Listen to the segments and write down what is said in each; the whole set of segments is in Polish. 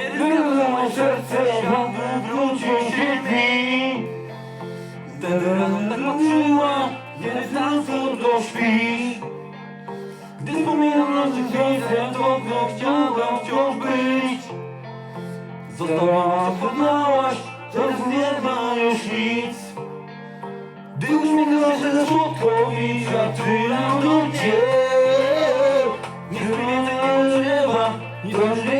Moje serce, aby wrócił się dni Gdyby rano tak patrzyła, nie znam co śpi. Gdy wspominam naszych miejsce, to go chciałam wciąż być. Zostałaś, poznałaś, teraz nie ma już nic. Gdy uśmiechałaś się ze słodko i zaczynam do ciebie. Nie używa, nic więcej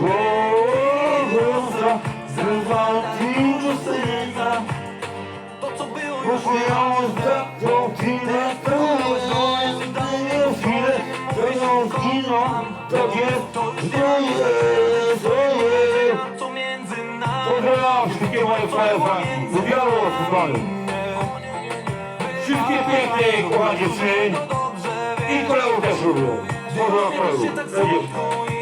wooo, zaufaj kultu serca To co było już za tą chwilę, to jest daję chwilę, zginą, tak jest, to jest, to jest. co między nami Pozdrawiam wszystkie moje całe fanki, wybiorą słuchamy. Wszystkie piękne, kochane dziewczyny i kolegów też lubią. Pozdrawiam kolegów, tak